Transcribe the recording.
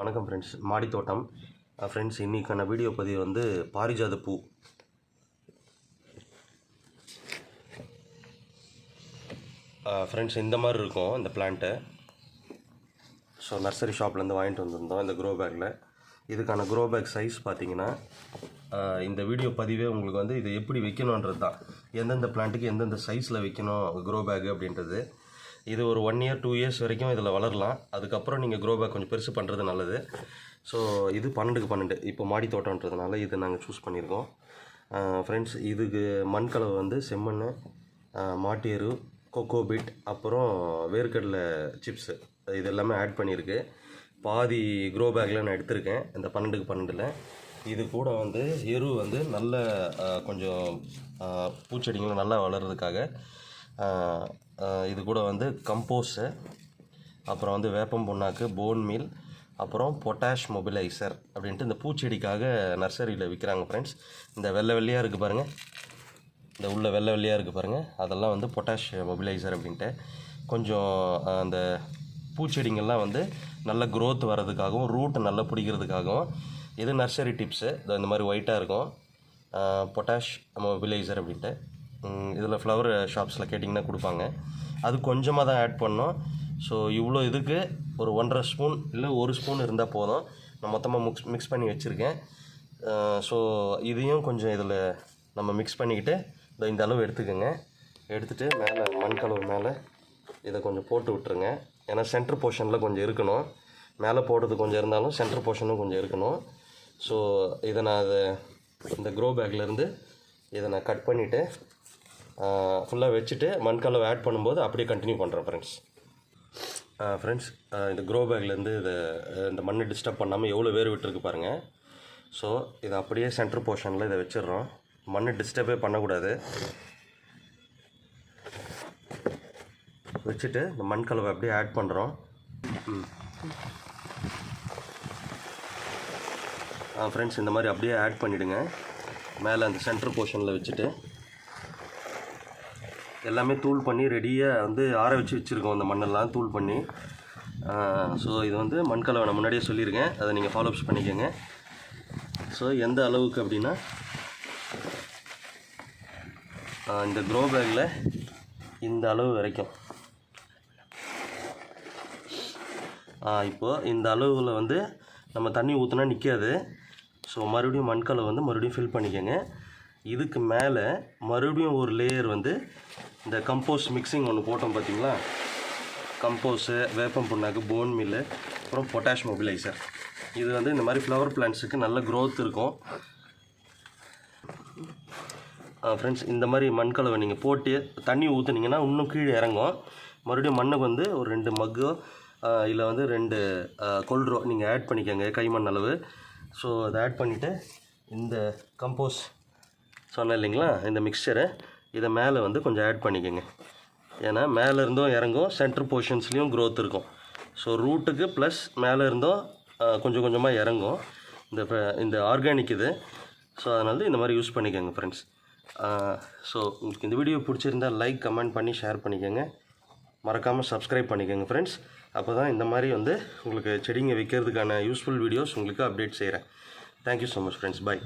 வணக்கம் ஃப்ரெண்ட்ஸ் மாடித்தோட்டம். ஃப்ரெண்ட்ஸ் இன்றைக்கான வீடியோ பதிவு வந்து பாரிஜாத பூ. ஃப்ரெண்ட்ஸ் இந்த மாதிரி இருக்கும் இந்த பிளான்ட்டு ஸோ நர்சரி ஷாப்லேருந்து வாங்கிட்டு வந்திருந்தோம் இந்த க்ரோ பேக்கில் இதுக்கான க்ரோ பேக் சைஸ் பார்த்தீங்கன்னா இந்த வீடியோ பதிவே உங்களுக்கு வந்து இது எப்படி வைக்கணுன்றது தான் எந்தெந்த பிளான்ட்டுக்கு எந்தெந்த சைஸில் வைக்கணும் க்ரோ பேக் அப்படின்றது. இது ஒரு ஒன் இயர் டூ இயர்ஸ் வரைக்கும் இதில் வளரலாம். அதுக்கப்புறம் நீங்கள் க்ரோ பேக் கொஞ்சம் பெருசு பண்ணுறது நல்லது. ஸோ இது பன்னெண்டுக்கு பன்னெண்டு. இப்போ மாடி தோட்டம்ன்றதுனால இது நாங்கள் சூஸ் பண்ணியிருக்கோம் ஃப்ரெண்ட்ஸ் இதுக்கு மண் கலவை வந்து செம்மண் மாட்டு எரு கொக்கோபிட் அப்புறம் வேர்க்கடலை சிப்ஸு இது எல்லாமே ஆட் பண்ணியிருக்கு. பாதி க்ரோ பேக்கில் நான் எடுத்திருக்கேன். இந்த பன்னெண்டுக்கு பன்னெண்டில். இது கூட வந்து எரு வந்து நல்ல கொஞ்சம் பூச்செடிங்களும் நல்லா வளர்கிறதுக்காக இது கூட வந்து கம்போஸு அப்புறம் வந்து வேப்பம் புண்ணாக்கு போன் மீல் அப்புறம் பொட்டாஷ் மொபிலைசர் அப்படின்ட்டு இந்த பூச்செடிக்காக நர்சரியில் விற்கிறாங்க ஃப்ரெண்ட்ஸ் இந்த வெள்ளை வெள்ளையாக இருக்குது பாருங்கள் இந்த உள்ள வெள்ளை வெள்ளையாக இருக்குது பாருங்கள் அதெல்லாம் வந்து பொட்டாஷ் மொபிலைசர் அப்படின்ட்டு. கொஞ்சம் அந்த பூச்செடிங்கள்லாம் வந்து நல்ல க்ரோத் வர்றதுக்காகவும் ரூட் நல்லா பிடிக்கிறதுக்காகவும் இது நர்சரி டிப்ஸு இந்த மாதிரி ஒயிட்டாக இருக்கும். பொட்டாஷ் மொபிலைசர் அப்படின்ட்டு. இதில் ஃப்ளவர் ஷாப்ஸில் கேட்டிங்கன்னா கொடுப்பாங்க. அது கொஞ்சமாக தான் ஆட் பண்ணோம். ஸோ இவ்வளோ இதுக்கு ஒரு ஒன்றரை ஸ்பூன் இல்லை ஒரு ஸ்பூன் இருந்தால் போதும். நான் மொத்தமாக மிக்ஸ் மிக்ஸ் பண்ணி வச்சுருக்கேன். ஸோ இதையும் கொஞ்சம் இதில் நம்ம மிக்ஸ் பண்ணிக்கிட்டு இந்த இந்த அளவு எடுத்துக்கோங்க. எடுத்துகிட்டு மேலே மண்கலவு மேலே இதை கொஞ்சம் போட்டு விட்டுருங்க. ஏன்னா சென்டர் போர்ஷனில் கொஞ்சம் இருக்கணும். மேலே போடுறது கொஞ்சம் இருந்தாலும் சென்டர் போர்ஷனும் கொஞ்சம் இருக்கணும். ஸோ இதை நான் அதை இந்த க்ரோ பேக்லேருந்து இதை நான் கட் பண்ணிவிட்டு ஃபுல்லாக வச்சுட்டு மண்கலவை ஆட் பண்ணும்போது அப்படியே கண்டினியூ பண்ணுறேன் ஃப்ரெண்ட்ஸ் ஃப்ரெண்ட்ஸ் இந்த க்ரோ பேக்லேருந்து இதை இந்த மண்ணை டிஸ்டர்ப் பண்ணாமல் எவ்வளோ வேர் விட்டுருக்கு பாருங்கள் ஸோ இதை அப்படியே சென்டர் போர்ஷனில் இதை வச்சிடுறோம். மண்ணை டிஸ்டர்பே பண்ணக்கூடாது. வச்சுட்டு இந்த மண் கலவை அப்படியே ஆட் பண்ணுறோம் ஃப்ரெண்ட்ஸ் இந்த மாதிரி அப்படியே ஆட் பண்ணிவிடுங்க மேலே அந்த சென்டர் போர்ஷனில் வச்சுட்டு எல்லாமே தூள் பண்ணி ரெடியாக வந்து ஆற வச்சு வச்சுருக்கோம் அந்த மண்ணெல்லாம் தூள் பண்ணி. ஸோ இது வந்து மண்கலவை நான் முன்னாடியே சொல்லியிருக்கேன். அதை நீங்கள் ஃபாலோஅப்ஸ் பண்ணிக்கோங்க. ஸோ எந்த அளவுக்கு அப்படின்னா இந்த க்ரோ பேக்கில் இந்த அளவு வரைக்கும். இப்போது இந்த அளவில் வந்து நம்ம தண்ணி ஊற்றினா நிற்காது ஸோ மறுபடியும் மண்கலை வந்து மறுபடியும் ஃபில் பண்ணிக்கோங்க. இதுக்கு மேலே மறுபடியும் ஒரு லேயர் வந்து இந்த கம்போஸ் மிக்சிங் ஒன்று போட்டோம் பார்த்தீங்களா கம்போஸு வேப்பம் புண்ணாக்கு போன் மில்லு அப்புறம் பொட்டாஷ் மொபிலைசர் இது வந்து இந்த மாதிரி ஃப்ளவர் பிளான்ட்ஸுக்கு நல்ல க்ரோத் இருக்கும். ஃப்ரெண்ட்ஸ் இந்த மாதிரி மண்கலவை நீங்கள் போட்டு தண்ணி ஊற்றுனீங்கன்னா இன்னும் கீழே இறங்கும். மறுபடியும் மண்ணுக்கு வந்து ஒரு ரெண்டு மக்கோ இல்லை வந்து ரெண்டு கொல்ரோ நீங்கள் ஆட் பண்ணிக்கோங்க கைமண் அளவு. ஸோ அதை ஆட் பண்ணிவிட்டு இந்த கம்போஸ் சொன்னேன் இல்லைங்களா? இந்த மிக்சரை இதை மேலே வந்து கொஞ்சம் ஆட் பண்ணிக்கோங்க. ஏன்னா மேலே இருந்தும் இறங்கும் சென்ட்ரு போர்ஷன்ஸ்லேயும் க்ரோத் இருக்கும். ஸோ ரூட்டுக்கு ப்ளஸ் மேலே இருந்தும் கொஞ்சம் கொஞ்சமாக இறங்கும். இந்த இந்த ஆர்கானிக் இது. ஸோ அதனால இந்த மாதிரி யூஸ் பண்ணிக்கோங்க ஃப்ரெண்ட்ஸ் ஸோ உங்களுக்கு இந்த வீடியோ பிடிச்சிருந்தா லைக் கமெண்ட் பண்ணி ஷேர் பண்ணிக்கோங்க. மறக்காமல் சப்ஸ்கிரைப் பண்ணிக்கோங்க ஃப்ரெண்ட்ஸ் அப்போ தான் இந்த மாதிரி வந்து உங்களுக்கு செடிங்க விற்கிறதுக்கான யூஸ்ஃபுல் வீடியோஸ் உங்களுக்கு அப்டேட் செய்கிறேன் thank you so much friends bye